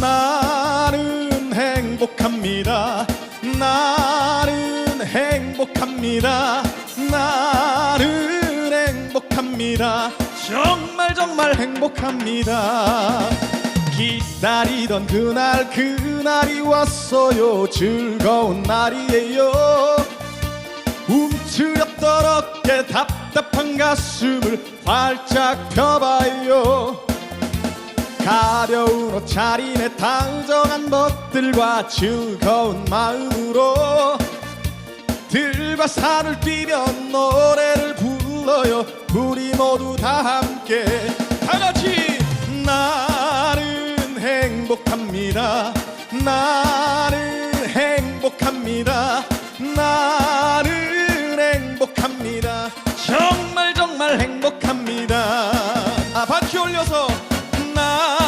나는 행복합니다. 나는 행복합니다. 나는 행복합니다. 정말 정말 행복합니다. 기다리던 그날 그날이 왔어요. 즐거운 날이에요. 움츠렸던 어깨 답답한 가슴을 활짝 펴봐요 마음으로 차림에 당정한 멋들과 즐거운 마음으로 들과 산을 뛰며 노래를 불러요. 우리 모두 다 함께. 다 같이 나는 행복합니다. 나는 행복합니다. 나는 행복합니다. 정말 정말 행복합니다. 아 바퀴 올려서 나